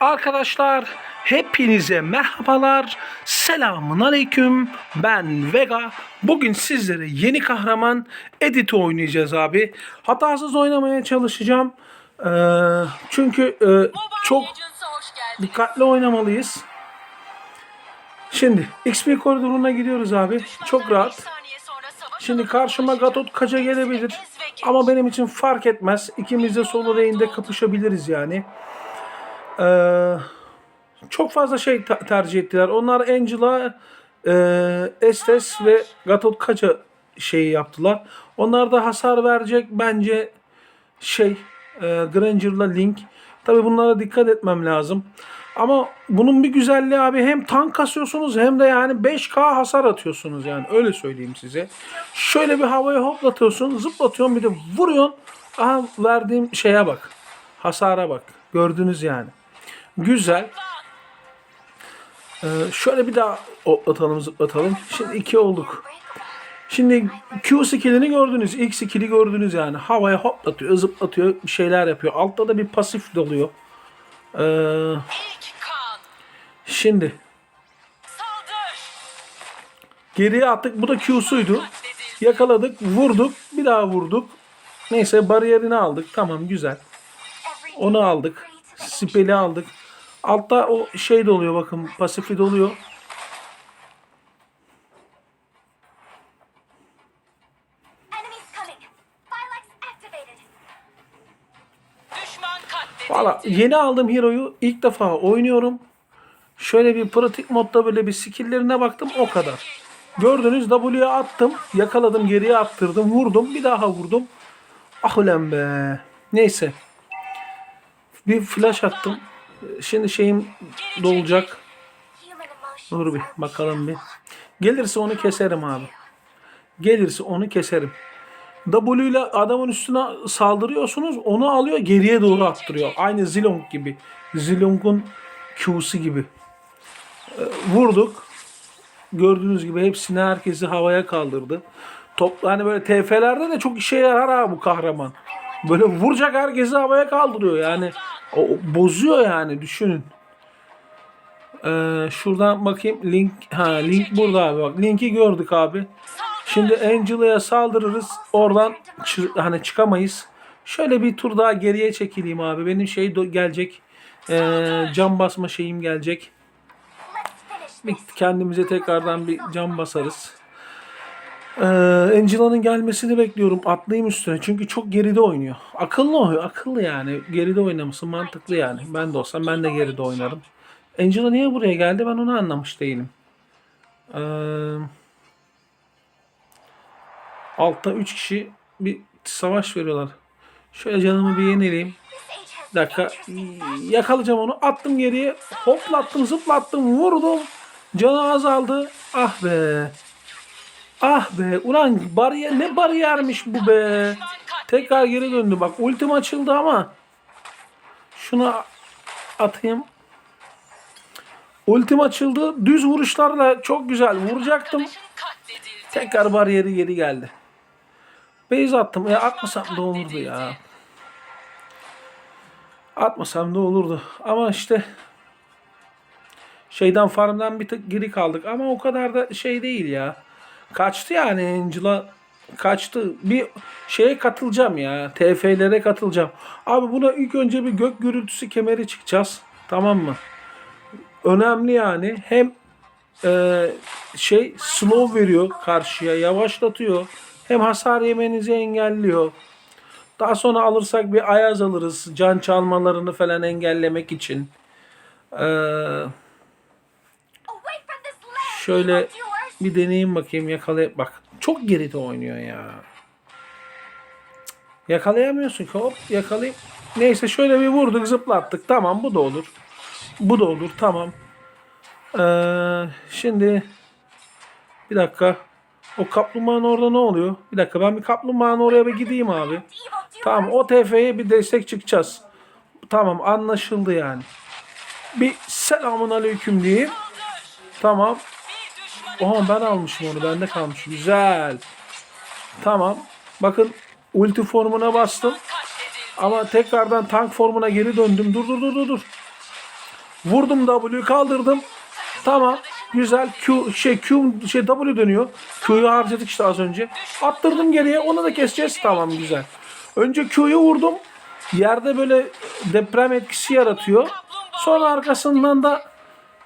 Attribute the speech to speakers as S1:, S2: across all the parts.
S1: Arkadaşlar hepinize merhabalar. Selamun aleyküm. Ben Vega. Bugün sizlere yeni kahraman Edit'i oynayacağız abi. Hatasız oynamaya çalışacağım. Ee, çünkü e, çok dikkatli oynamalıyız. Şimdi XP koridoruna gidiyoruz abi. Çok rahat. Şimdi karşıma Gatot Kaca gelebilir. Ama benim için fark etmez. İkimiz de solo lane'de kapışabiliriz yani. Ee, çok fazla şey ta- tercih ettiler. Onlar Angela, e, Estes ve Gatot Kaca şeyi yaptılar. Onlar da hasar verecek bence şey e, Granger'la Link. Tabi bunlara dikkat etmem lazım. Ama bunun bir güzelliği abi hem tank kasıyorsunuz hem de yani 5K hasar atıyorsunuz yani öyle söyleyeyim size. Şöyle bir havaya hoplatıyorsun, zıplatıyorsun bir de vuruyorsun. Aha verdiğim şeye bak. Hasara bak. Gördünüz yani. Güzel. Ee, şöyle bir daha hoplatalım zıplatalım. Şimdi iki olduk. Şimdi Q skillini gördünüz. X skilli gördünüz yani. Havaya hoplatıyor, zıplatıyor, bir şeyler yapıyor. Altta da bir pasif doluyor. Ee, şimdi geriye attık. Bu da Q'suydu. Yakaladık, vurduk, bir daha vurduk. Neyse bariyerini aldık. Tamam güzel. Onu aldık. Speli aldık. Altta o şey doluyor bakın. Pasifi doluyor.
S2: Enemies coming. Phylax activated.
S3: Düşman katledildi.
S1: Valla yeni aldığım hero'yu ilk defa oynuyorum. Şöyle bir pratik modda böyle bir skill'lerine baktım o kadar. Gördünüz W'ye attım. Yakaladım geriye attırdım. Vurdum. Bir daha vurdum. Ah ulan be. Neyse. Bir flash attım. Şimdi şeyim dolacak. Dur bir bakalım bir. Gelirse onu keserim abi. Gelirse onu keserim. W ile adamın üstüne saldırıyorsunuz onu alıyor geriye doğru attırıyor. Aynı Zilong gibi. Zilong'un Q'su gibi. Ee, vurduk. Gördüğünüz gibi hepsini herkesi havaya kaldırdı. Top, hani böyle TF'lerde de çok işe yarar ha bu kahraman. Böyle vuracak herkesi havaya kaldırıyor yani. O, bozuyor yani düşünün. Ee, şuradan bakayım link ha link burada abi bak linki gördük abi. Şimdi Angela'ya saldırırız. Oradan çı- hani çıkamayız. Şöyle bir tur daha geriye çekileyim abi. Benim şey gelecek. Ee, cam basma şeyim gelecek. Kendimize tekrardan bir cam basarız. Ee, Angela'nın gelmesini bekliyorum. Atlayayım üstüne. Çünkü çok geride oynuyor. Akıllı oynuyor. Akıllı yani. Geride oynaması mantıklı yani. Ben de olsam ben de geride oynarım. Angela niye buraya geldi ben onu anlamış değilim. Ee, altta 3 kişi bir savaş veriyorlar. Şöyle canımı bir yenileyim. Bir dakika. Yakalayacağım onu. Attım geriye. Hoplattım, zıplattım, vurdum. Canı azaldı. Ah be. Ah be. Ulan bariyer ne bariyermiş bu be. Tekrar geri döndü. Bak ultim açıldı ama. Şunu atayım. Ultim açıldı. Düz vuruşlarla çok güzel vuracaktım. Tekrar bariyeri geri geldi. Base attım. Ya atmasam da olurdu ya. Atmasam da olurdu. Ama işte şeyden farmdan bir tık geri kaldık. Ama o kadar da şey değil ya. Kaçtı yani Angela. Kaçtı. Bir şeye katılacağım ya. TF'lere katılacağım. Abi buna ilk önce bir gök gürültüsü kemeri çıkacağız. Tamam mı? Önemli yani. Hem e, şey slow veriyor karşıya yavaşlatıyor. Hem hasar yemenizi engelliyor. Daha sonra alırsak bir ayaz alırız. Can çalmalarını falan engellemek için. Ee, şöyle. Bir deneyeyim bakayım yakalayıp bak. Çok geride oynuyor ya. Yakalayamıyorsun ki hop yakalayayım. Neyse şöyle bir vurduk zıplattık. Tamam bu da olur. Bu da olur tamam. Ee, şimdi bir dakika. O kaplumbağanın orada ne oluyor? Bir dakika ben bir kaplumbağanın oraya bir gideyim abi. Tamam o TF'ye bir destek çıkacağız. Tamam anlaşıldı yani. Bir selamun aleyküm diyeyim. Tamam. Oha ben almışım onu bende kalmış. Güzel. Tamam. Bakın ulti formuna bastım. Ama tekrardan tank formuna geri döndüm. Dur dur dur dur dur. Vurdum W kaldırdım. Tamam. Güzel. Q şey Q şey W dönüyor. Q'yu harcadık işte az önce. Attırdım geriye. Onu da keseceğiz. Tamam güzel. Önce Q'yu vurdum. Yerde böyle deprem etkisi yaratıyor. Sonra arkasından da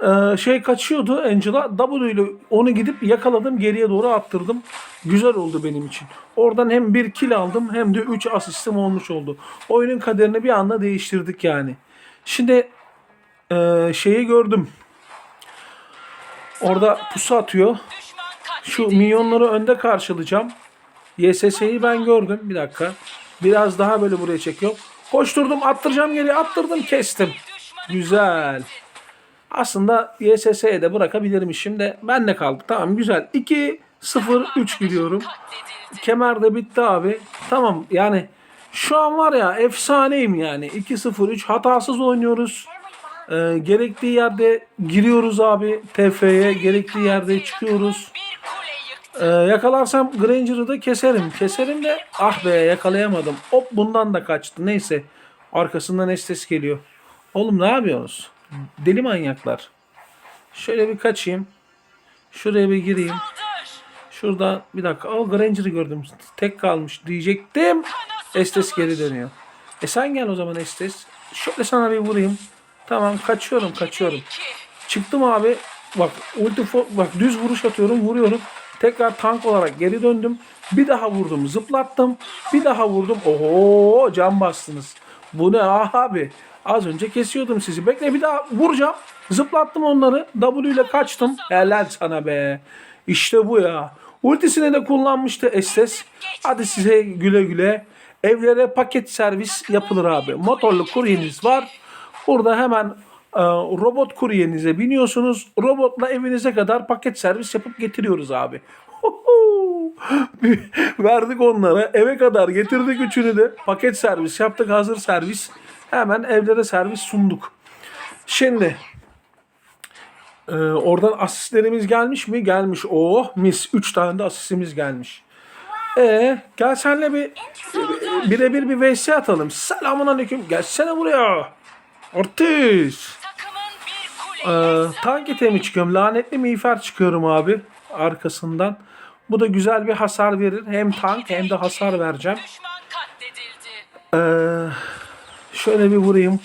S1: e, şey kaçıyordu Angela. W ile onu gidip yakaladım. Geriye doğru attırdım. Güzel oldu benim için. Oradan hem bir kill aldım hem de 3 asistim olmuş oldu. Oyunun kaderini bir anda değiştirdik yani. Şimdi e, şeyi gördüm. Orada pusu atıyor. Şu minyonları önde karşılayacağım. YSS'yi ben gördüm. Bir dakika. Biraz daha böyle buraya çekiyor. Koşturdum, attıracağım geri, attırdım, kestim. Güzel. Aslında YSS'ye de bırakabilirmişim de ben de kaldı. Tamam güzel. 2-0-3 gidiyorum. Kemer de bitti abi. Tamam yani şu an var ya efsaneyim yani. 2-0-3 hatasız oynuyoruz. Ee, gerektiği yerde giriyoruz abi TF'ye. Gerektiği yerde çıkıyoruz. Ee, yakalarsam Granger'ı da keserim. Keserim de ah be yakalayamadım. Hop bundan da kaçtı. Neyse. Arkasından Estes geliyor. Oğlum ne yapıyorsunuz? Deli manyaklar. Şöyle bir kaçayım. Şuraya bir gireyim. Şurada bir dakika. O Granger'ı gördüm. Tek kalmış diyecektim. Estes geri dönüyor. E sen gel o zaman Estes. Şöyle sana bir vurayım. Tamam kaçıyorum kaçıyorum. Çıktım abi. Bak ulti bak düz vuruş atıyorum, vuruyorum. Tekrar tank olarak geri döndüm. Bir daha vurdum, zıplattım. Bir daha vurdum. Oho can bastınız. Bu ne abi? Az önce kesiyordum sizi. Bekle bir daha vuracağım. Zıplattım onları. W ile kaçtım. Helal sana be. İşte bu ya. Ultisini de kullanmıştı Estes. Hadi size güle güle. Evlere paket servis yapılır abi. Motorlu kuryeniz var. Burada hemen e, robot kuryenize biniyorsunuz. Robotla evinize kadar paket servis yapıp getiriyoruz abi. Verdik onlara. Eve kadar getirdik üçünü de. Paket servis yaptık. Hazır servis. Hemen evlere servis sunduk. Şimdi e, oradan asistlerimiz gelmiş mi? Gelmiş. Oh mis. Üç tane de asistimiz gelmiş. E gel senle bir birebir bir vs atalım. Selamun aleyküm. Gelsene buraya.
S3: Bir
S1: Ee,
S3: kule yıktı.
S1: tank itemi çıkıyorum. Lanetli miğfer çıkıyorum abi. Arkasından. Bu da güzel bir hasar verir. Hem tank hem de hasar vereceğim. Ee, şöyle bir vurayım.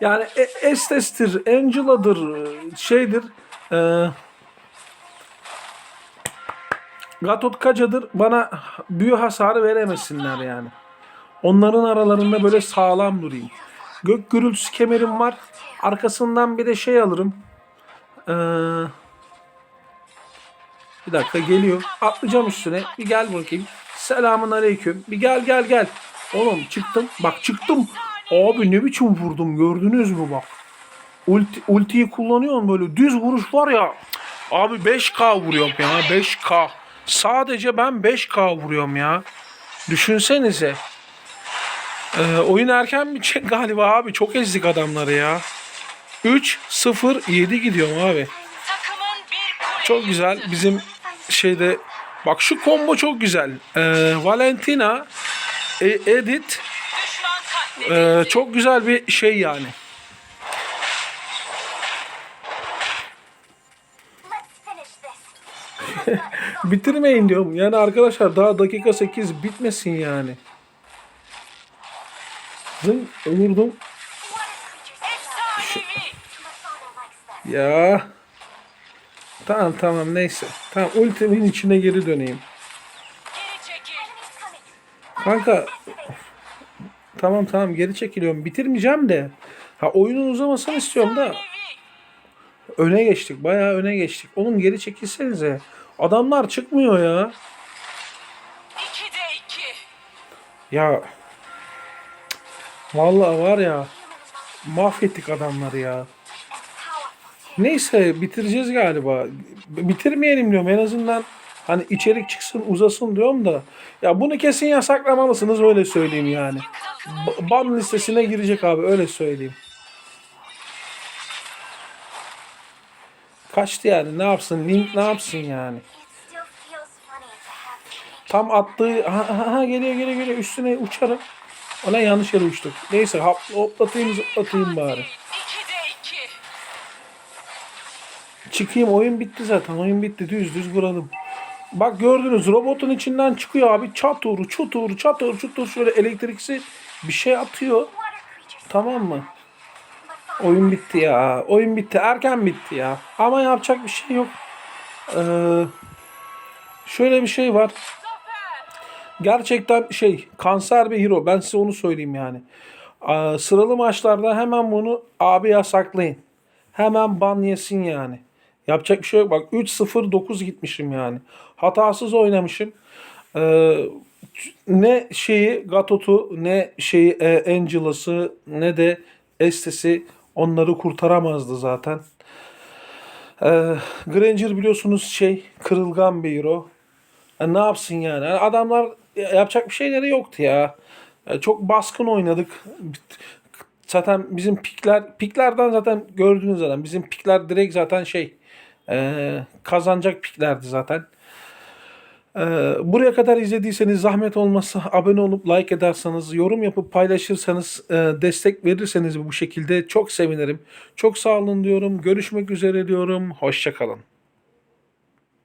S1: Yani E- Estes'tir, Angela'dır, şeydir. Ee, Gatot Kaca'dır. Bana büyü hasarı veremesinler yani. Onların aralarında böyle sağlam durayım. Gök gürültüsü kemerim var. Arkasından bir de şey alırım. Ee, bir dakika geliyor. Atlayacağım üstüne. Bir gel bakayım. Selamun aleyküm. Bir gel gel gel. Oğlum çıktım. Bak çıktım. Abi ne biçim vurdum gördünüz mü bak. Ulti, ultiyi kullanıyorum böyle düz vuruş var ya. Abi 5K vuruyorum ya 5K. Sadece ben 5K vuruyorum ya. Düşünsenize. Ee, oyun erken bitecek galiba abi. Çok ezdik adamları ya. 3-0-7 gidiyorum abi. Çok güzel. Bizim şeyde bak şu combo çok güzel. Ee, Valentina, e- Edit ee, çok güzel bir şey yani. Bitirmeyin diyorum. Yani arkadaşlar daha dakika 8 bitmesin yani. Zın vurdum. Ya. Tamam tamam neyse. Tamam ultimin içine geri döneyim. Kanka tamam tamam geri çekiliyorum. Bitirmeyeceğim de. Ha oyunun uzamasını istiyorum da. Öne geçtik. Bayağı öne geçtik. Oğlum geri çekilsenize. Adamlar çıkmıyor ya. Ya. Vallahi var ya. Mahvettik adamları ya. Neyse bitireceğiz galiba. Bitirmeyelim diyorum en azından. Hani içerik çıksın uzasın diyorum da. Ya bunu kesin yasaklamalısınız öyle söyleyeyim yani. Ba- Ban listesine girecek abi öyle söyleyeyim. Kaçtı yani ne yapsın link ne yapsın yani. Tam attığı ha, ha, ha, geliyor geliyor geliyor üstüne uçarım. Ona yanlış yere uçtuk. Neyse hop, hoplatayım zıplatayım bari. Çıkayım oyun bitti zaten. Oyun bitti. Düz düz vuralım. Bak gördünüz robotun içinden çıkıyor abi. Çatır çutur çatır çutur şöyle elektriksi bir şey atıyor. Tamam mı? Oyun bitti ya. Oyun bitti. Erken bitti ya. Ama yapacak bir şey yok. Ee, şöyle bir şey var. Gerçekten şey kanser bir hero. Ben size onu söyleyeyim yani. Ee, sıralı maçlarda hemen bunu abi yasaklayın. Hemen ban yesin yani. Yapacak bir şey yok. Bak 3-0-9 gitmişim yani. Hatasız oynamışım. Ee, ne şeyi Gatot'u ne şeyi e, Angelas'ı ne de Estes'i onları kurtaramazdı zaten. Ee, Granger biliyorsunuz şey kırılgan bir hero. Ya ne yapsın yani? Yani Adamlar yapacak bir şeyleri yoktu ya. Ya çok baskın oynadık. Zaten bizim pikler piklerden zaten gördüğünüz zaten bizim pikler direkt zaten şey e, kazanacak piklerdi zaten. E, buraya kadar izlediyseniz zahmet olmazsa abone olup like ederseniz, yorum yapıp paylaşırsanız, e, destek verirseniz bu şekilde çok sevinirim. Çok sağ olun diyorum. Görüşmek üzere diyorum. Hoşçakalın.